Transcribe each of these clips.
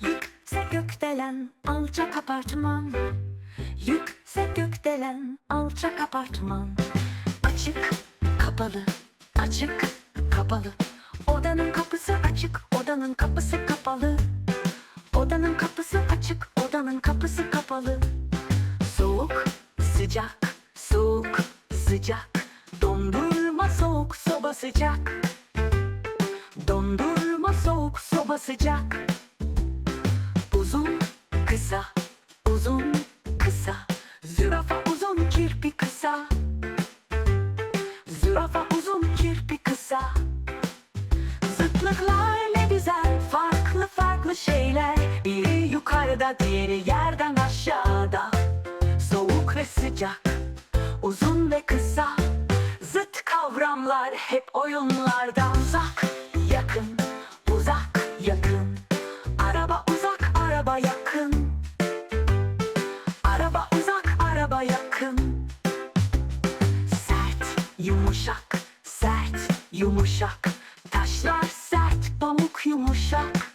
Yüksek gökdelen alçak apartman. Yüksek gökdelen alçak apartman. Açık kapalı açık kapalı. Odanın kapısı açık odanın kapısı kapalı. Odanın kapısı açık odanın kapısı kapalı. Soğuk sıcak soğuk sıcak. Dondurma soğuk soba sıcak. Dondurma soğuk soba sıcak kısa uzun kısa. Zürafa uzun kirpi kısa. Zürafa uzun kirpi kısa. Zıtlıklar ne güzel farklı farklı şeyler. Biri yukarıda diğeri yerden aşağıda. Soğuk ve sıcak uzun ve kısa. Zıt kavramlar hep oyunlarda. Uzak yumuşak. Taşlar sert pamuk yumuşak.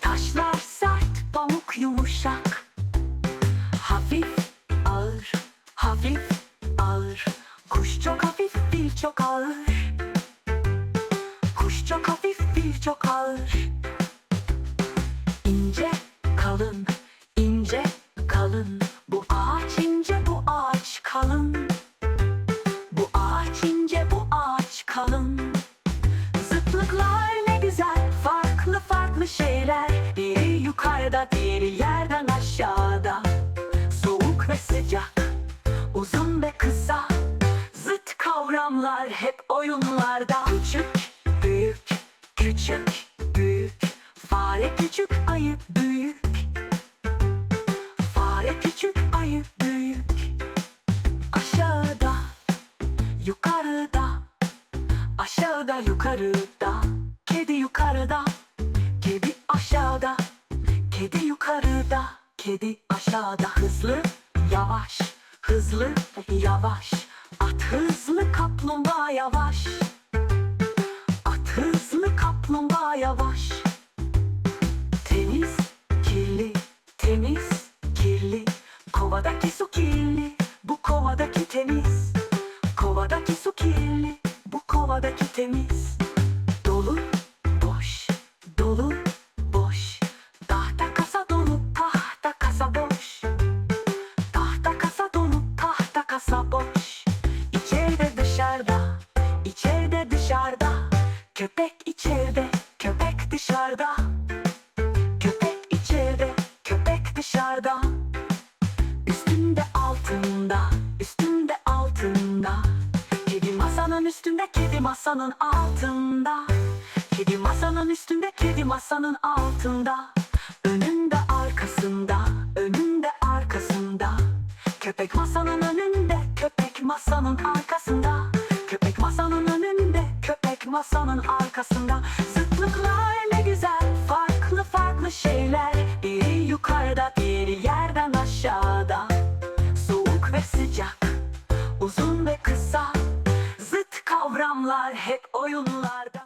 Taşlar sert pamuk yumuşak. Hafif ağır hafif ağır. Kuş çok hafif fil çok ağır. Kuş çok hafif fil çok ağır farklı şeyler. Biri yukarıda diğeri yerden aşağıda. Soğuk ve sıcak uzun ve kısa. Zıt kavramlar hep oyunlarda. Küçük büyük küçük büyük. Fare küçük ayı büyük. Fare küçük ayı büyük. Aşağıda yukarıda. Aşağıda yukarıda. Kedi yukarıda aşağıda Kedi yukarıda Kedi aşağıda. Hızlı yavaş Hızlı yavaş. At hızlı kaplumbağa yavaş. At hızlı kaplumbağa yavaş. Temiz kirli Temiz kirli. Kovadaki su kirli Bu kovadaki temiz. Kovadaki su kirli Bu kovadaki temiz Köpek içeride Köpek dışarıda. Köpek içeride Köpek dışarıda. Üstünde altında Üstünde altında. Kedi masanın üstünde Kedi masanın altında. Kedi masanın üstünde Kedi masanın altında. Önünde arkasında Önünde arkasında. Köpek masanın önünde Köpek masanın arkasında masanın arkasında. Zıtlıklar ne güzel Farklı farklı şeyler. Biri yukarıda diğeri yerden aşağıda. Soğuk ve sıcak Uzun ve kısa. Zıt kavramlar hep oyunlarda